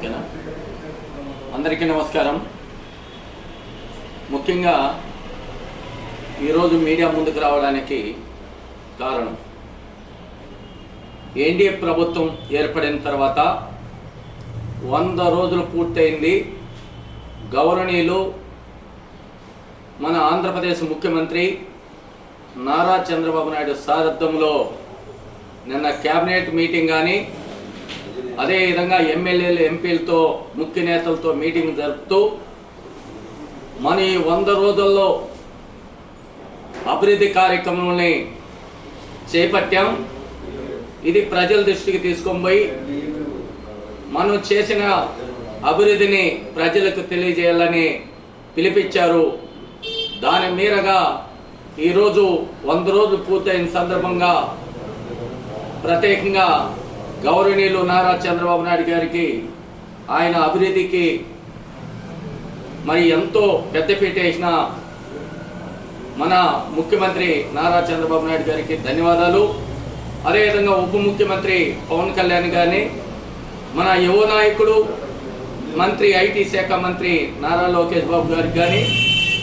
ఓకేనా? అందరికీ నమస్కారం. ముఖ్యంగా ఈరోజు మీడియా ముందుకు రావడానికి కారణం. ఎన్డీఏ ప్రభుత్వం ఏర్పడిన తర్వాత వంద రోజులు పూర్తయింది. గౌరవనీయులు మన ఆంధ్రప్రదేశ్ ముఖ్యమంత్రి నారా చంద్రబాబు నాయుడు సారథ్యంలో నిన్న క్యాబినెట్ మీటింగ్ కానీ అదేవిధంగా ఎమ్మెల్యేలు ఎంపీలతో ముఖ్య నేతలతో మీటింగ్ జరుపుతూ మన ఈ వంద రోజుల్లో అభివృద్ధి కార్యక్రమాలని చేపట్టాం. ఇది ప్రజల దృష్టికి తీసుకొని పోయి మనం చేసిన అభివృద్ధిని ప్రజలకు తెలియజేయాలని పిలిపించారు. దాని మీరగా ఈరోజు వంద రోజులు పూర్తయిన సందర్భంగా ప్రత్యేకంగా గౌరవనీయులు నారా చంద్రబాబు నాయుడు గారికి ఆయన అభివృద్ధికి మరి ఎంతో పెద్దపీట వేసిన మన ముఖ్యమంత్రి నారా చంద్రబాబు నాయుడు గారికి ధన్యవాదాలు. అదేవిధంగా ఉప ముఖ్యమంత్రి పవన్ కళ్యాణ్ గారిని మన యువ నాయకుడు మంత్రి ఐటీ శాఖ మంత్రి నారా లోకేష్ బాబు గారికి కానీ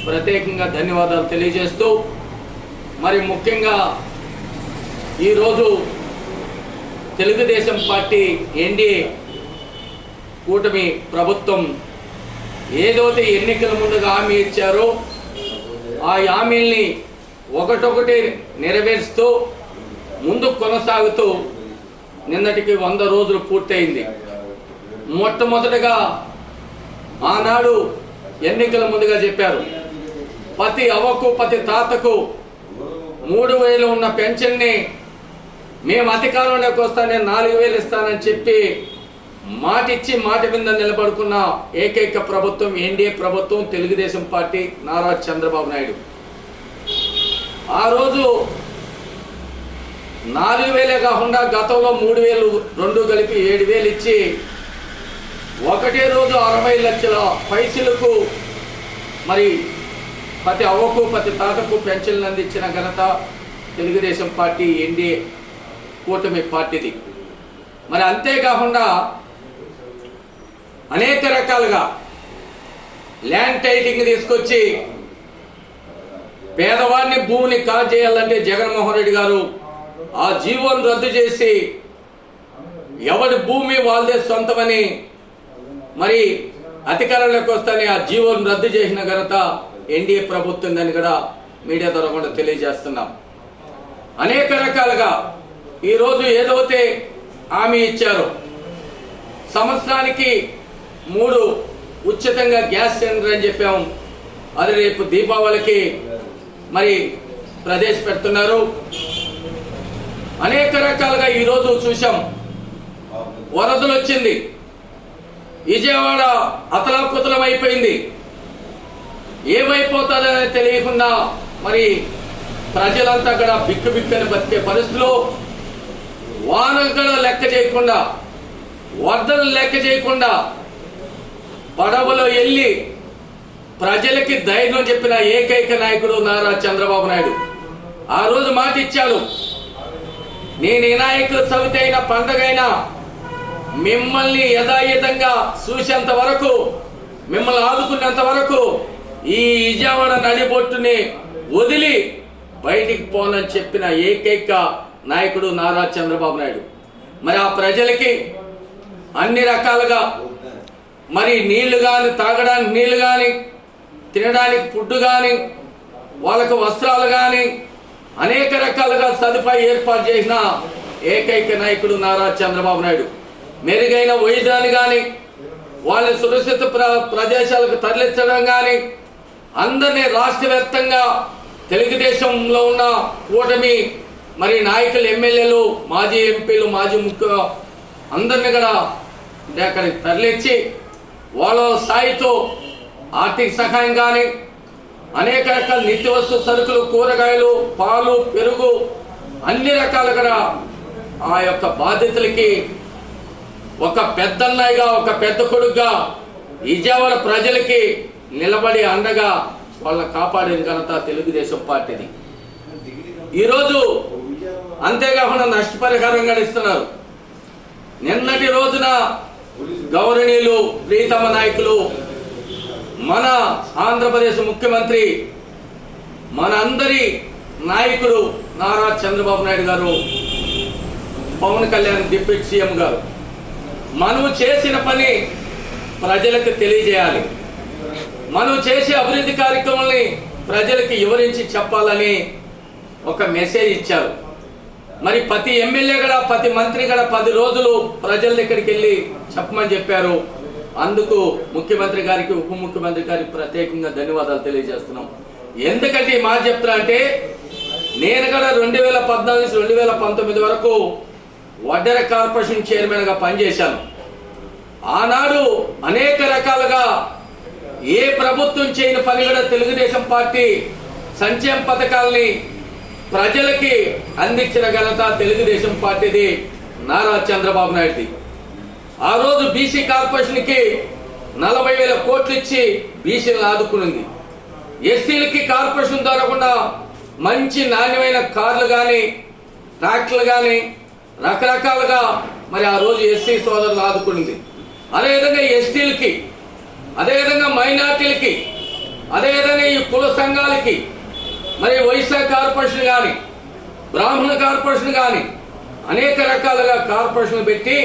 ప్రత్యేకంగా ధన్యవాదాలు తెలియజేస్తూ మరి ముఖ్యంగా ఈరోజు తెలుగుదేశం పార్టీ ఎన్డీఏ కూటమి ప్రభుత్వం ఏదైతే ఎన్నికల ముందుగా హామీ ఇచ్చారో ఆ హామీల్ని ఒకటొకటి నెరవేరుస్తూ ముందుకు కొనసాగుతూ నిన్నటికి వంద రోజులు పూర్తయింది. మొట్టమొదటగా ఆనాడు ఎన్నికల ముందుగా చెప్పారు. ప్రతి అవ్వకు ప్రతి తాతకు మూడు వేలు ఉన్న పెన్షన్ని మేము అధికారంలోకి నేను నాలుగు వేలు ఇస్తానని చెప్పి మాటిచ్చి మాట మీద నిలబడుకున్న ఏకైక ప్రభుత్వం ఎన్డీఏ ప్రభుత్వం తెలుగుదేశం పార్టీ నారా చంద్రబాబు నాయుడు. ఆ రోజు నాలుగు వేలే కాకుండా గతంలో మూడు వేలు రెండు కలిపి ఏడు వేలు ఇచ్చి ఒకటే రోజు అరవై లక్షల పైసలకు మరి ప్రతి అవ్వకు ప్రతి తాతకు పెన్షన్లు అందించిన ఘనత తెలుగుదేశం పార్టీ ఎన్డీఏ కూటమి పార్టీది. మరి అంతేకాకుండా అనేక రకాలుగా ల్యాండ్ టైటింగ్ తీసుకొచ్చి పేదవాడిని భూమిని కాజేయాలంటే జగన్మోహన్ రెడ్డి గారు ఆ జీవోను రద్దు చేసి ఎవరి భూమి వాళ్ళదే సొంతమని మరి అధికారంలోకి వస్తానే ఆ జీవోను రద్దు చేసిన ఘనత ఎన్డీఏ ప్రభుత్వం కూడా మీడియా ద్వారా కూడా తెలియజేస్తున్నాం. అనేక రకాలుగా ఈరోజు ఏదైతే హామీ ఇచ్చారో సంవత్సరానికి మూడు ఉచితంగా గ్యాస్ సిలిండర్ అని చెప్పాము. అది రేపు దీపావళికి మరి ప్రవేశపెడుతున్నారు. అనేక రకాలుగా ఈరోజు చూసాం వరదలు వచ్చింది. విజయవాడ అతలాకుతలం అయిపోయింది. ఏమైపోతుందని తెలియకుండా మరి ప్రజలంతా కూడా బిక్కు బిక్కని బతికే పరిస్థితిలో వానలు కూడా లెక్క చేయకుండా వరదలు లెక్క చేయకుండా పడవలో వెళ్ళి ప్రజలకి ధైర్యం చెప్పిన ఏకైక నాయకుడు నారా చంద్రబాబు నాయుడు. ఆ రోజు మాట ఇచ్చాడు నేను వినాయకుడు చవితి అయిన పండగైనా మిమ్మల్ని యథాయుతంగా చూసేంత వరకు మిమ్మల్ని ఆదుకునేంత వరకు ఈ విజయవాడ నడిబొట్టుని వదిలి బయటికి పోనని చెప్పిన ఏకైక నాయకుడు నారా చంద్రబాబు నాయుడు. మరి ఆ ప్రజలకి అన్ని రకాలుగా మరి నీళ్ళు కానీ తాగడానికి నీళ్ళు కానీ తినడానికి ఫుడ్ కానీ వాళ్ళకు వస్త్రాలు కానీ అనేక రకాలుగా సదుపాయం ఏర్పాటు చేసిన ఏకైక నాయకుడు నారా చంద్రబాబు నాయుడు. మెరుగైన వైద్యాన్ని కానీ వాళ్ళ సురక్షిత ప్ర ప్రదేశాలకు తరలించడం కానీ అందరినీ రాష్ట్రవ్యాప్తంగా తెలుగుదేశంలో ఉన్న కూటమి మరి నాయకులు ఎమ్మెల్యేలు మాజీ ఎంపీలు మాజీ ముఖ్య అందరిని కూడా అక్కడికి తరలించి వాళ్ళ స్థాయితో ఆర్థిక సహాయం కానీ అనేక రకాల నిత్యవస్తు సరుకులు కూరగాయలు పాలు పెరుగు అన్ని రకాలుగా ఆ యొక్క బాధ్యతలకి ఒక పెద్దన్నయ్యగా ఒక పెద్ద కొడుకుగా విజయవాడ ప్రజలకి నిలబడి అండగా వాళ్ళని కాపాడిన ఘనత తెలుగుదేశం పార్టీది. ఈరోజు అంతేకాకుండా నష్టపరిహారం కూడా ఇస్తున్నారు. నిన్నటి రోజున గౌరవనీయులు ప్రీతమ నాయకులు మన ఆంధ్రప్రదేశ్ ముఖ్యమంత్రి మన అందరి నాయకుడు నారా చంద్రబాబు నాయుడు గారు పవన్ కళ్యాణ్ డిప్యూటీ సీఎం గారు. మనం చేసిన పని ప్రజలకు తెలియజేయాలి. మనం చేసే అభివృద్ధి కార్యక్రమాలని ప్రజలకు వివరించి చెప్పాలని ఒక మెసేజ్ ఇచ్చారు. మరి ప్రతి ఎమ్మెల్యే కూడా ప్రతి మంత్రి కూడా పది రోజులు ప్రజల దగ్గరికి వెళ్ళి చెప్పమని చెప్పారు. అందుకు ముఖ్యమంత్రి గారికి ఉప ముఖ్యమంత్రి గారికి ప్రత్యేకంగా ధన్యవాదాలు తెలియజేస్తున్నాం. ఎందుకంటే ఈ మాట చెప్తున్నా అంటే నేను కూడా రెండు వేల పద్నాలుగు నుంచి రెండు వేల పంతొమ్మిది వరకు వడ్డెర కార్పొరేషన్ చైర్మన్గా పనిచేశాను. ఆనాడు అనేక రకాలుగా ఏ ప్రభుత్వం చేయని పని కూడా తెలుగుదేశం పార్టీ సంక్షేమ పథకాల్ని ప్రజలకి అందించిన ఘనత తెలుగుదేశం పార్టీది నారా చంద్రబాబు నాయుడుది. ఆ రోజు బీసీ కార్పొరేషన్కి నలభై వేల కోట్లు ఇచ్చి బీసీలను ఆదుకునింది. ఎస్సీలకి కార్పొరేషన్ ద్వారా మంచి నాణ్యమైన కార్లు కానీ ట్రాక్టర్లు కానీ రకరకాలుగా మరి ఆ రోజు ఎస్సీ సోదరులు ఆదుకునింది. అదేవిధంగా ఎస్టీలకి అదేవిధంగా మైనార్టీలకి అదేవిధంగా ఈ కుల సంఘాలకి మరి వైశ్య కార్పొరేషన్ కానీ బ్రాహ్మణ కార్పొరేషన్ కానీ అనేక రకాలుగా కార్పొరేషన్ పెట్టి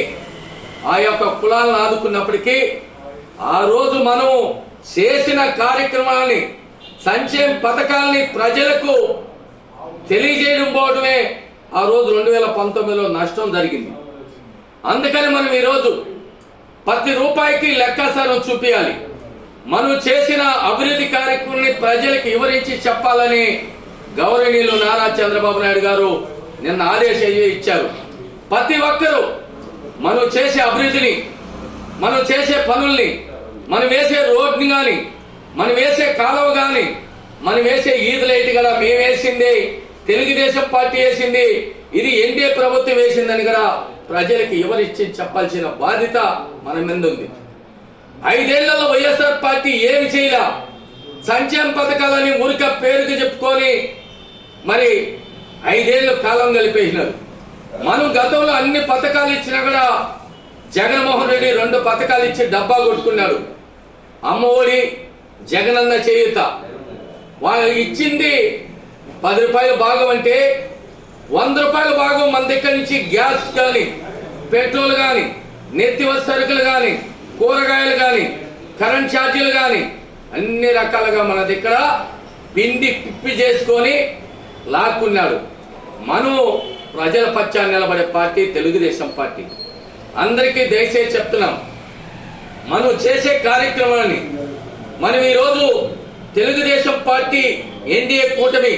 ఆ యొక్క కులాలను ఆదుకున్నప్పటికీ ఆ రోజు మనం చేసిన కార్యక్రమాలని సంక్షేమ పథకాలని ప్రజలకు తెలియజేయడం పోవడమే ఆ రోజు రెండు వేల పంతొమ్మిదిలో నష్టం జరిగింది. అందుకని మనం ఈరోజు ప్రతి రూపాయికి లెక్కాసారం చూపించాలి మనం చేసిన అభివృద్ధి కార్యక్రమాన్ని ప్రజలకు వివరించి చెప్పాలని గౌరవనీయులు నారా చంద్రబాబు నాయుడు గారు నిన్న ఆదేశం ఇచ్చారు. ప్రతి ఒక్కరూ మనం చేసే అభివృద్ధిని మనం చేసే పనుల్ని మనం వేసే రోడ్ని కానీ మనం వేసే కాలువ కానీ మనం వేసే ఈద్ లైట్ కూడా మేము వేసింది తెలుగుదేశం పార్టీ వేసింది ఇది ఎన్డీఏ ప్రభుత్వం వేసిందని కూడా ప్రజలకు ఎవరిచ్చి చెప్పాల్సిన బాధ్యత మన మీద ఉంది. ఐదేళ్ళలో పార్టీ ఏమి చేయలా? సంక్షేమ పథకాలని ఊరిక పేరుకి చెప్పుకొని మరి ఐదేళ్ళు కాలం గలిపేసినారు మనం గతంలో అన్ని పథకాలు ఇచ్చినా కూడా జగన్మోహన్ రెడ్డి రెండు పథకాలు ఇచ్చి డబ్బా కొట్టుకున్నాడు. అమ్మఒడి జగనన్న చేయుత. వాళ్ళు ఇచ్చింది పది రూపాయల భాగం అంటే వంద రూపాయల భాగం మన దగ్గర నుంచి గ్యాస్ కానీ పెట్రోల్ కానీ నెత్తివస సరుకులు కానీ కూరగాయలు కానీ కరెంట్ ఛార్జీలు కానీ అన్ని రకాలుగా మన దగ్గర పిండి పిప్పి చేసుకొని లాక్కున్నాడు. మనం ప్రజల పక్షాన్ని నిలబడే పార్టీ తెలుగుదేశం పార్టీ. అందరికీ దయచేసి చెప్తున్నాం. మనం చేసే కార్యక్రమాన్ని మనం ఈరోజు తెలుగుదేశం పార్టీ ఎన్డీఏ కూటమి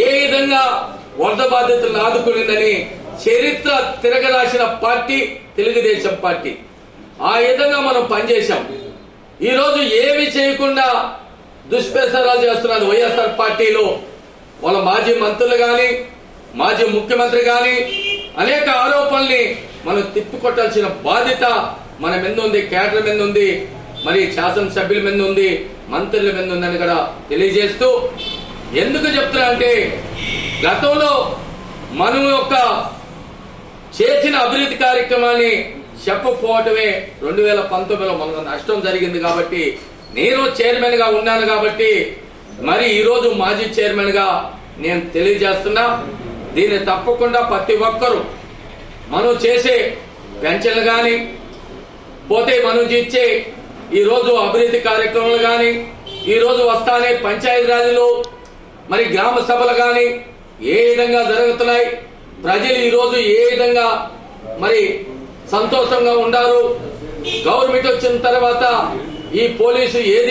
ఏ విధంగా వరద బాధితులను ఆదుకునిందని చరిత్ర తిరగరాసిన పార్టీ తెలుగుదేశం పార్టీ. ఆ విధంగా మనం పనిచేశాం. ఈరోజు ఏమి చేయకుండా దుష్ప్రచారాలు చేస్తున్నారు వైఎస్ఆర్ పార్టీలో. వాళ్ళ మాజీ మంత్రులు కానీ మాజీ ముఖ్యమంత్రి కానీ అనేక ఆరోపణల్ని మనం తిప్పికొట్టాల్సిన బాధ్యత మన మీద ఉంది కేటర్ మీద ఉంది మరి శాసనసభ్యుల మీద ఉంది మంత్రుల మీద ఉందని కూడా తెలియజేస్తూ ఎందుకు చెప్తున్నా అంటే గతంలో మనం యొక్క చేసిన అభివృద్ధి కార్యక్రమాన్ని చెప్పకపోవటమే రెండు వేల పంతొమ్మిదిలో మనకు నష్టం జరిగింది కాబట్టి నేను చైర్మన్గా ఉన్నాను కాబట్టి మరి ఈరోజు మాజీ చైర్మన్గా నేను తెలియజేస్తున్నా. దీన్ని తప్పకుండా ప్రతి ఒక్కరూ మనం చేసే పెన్షన్లు కానీ పోతే మనం ఇచ్చే ఈరోజు అభివృద్ధి కార్యక్రమాలు కానీ ఈరోజు వస్తానే పంచాయతీరాజులు మరి గ్రామ సభలు కానీ ఏ విధంగా జరుగుతున్నాయి ప్రజలు ఈరోజు ఏ విధంగా మరి సంతోషంగా ఉండారు. గవర్నమెంట్ వచ్చిన తర్వాత ఈ పోలీసు ఏది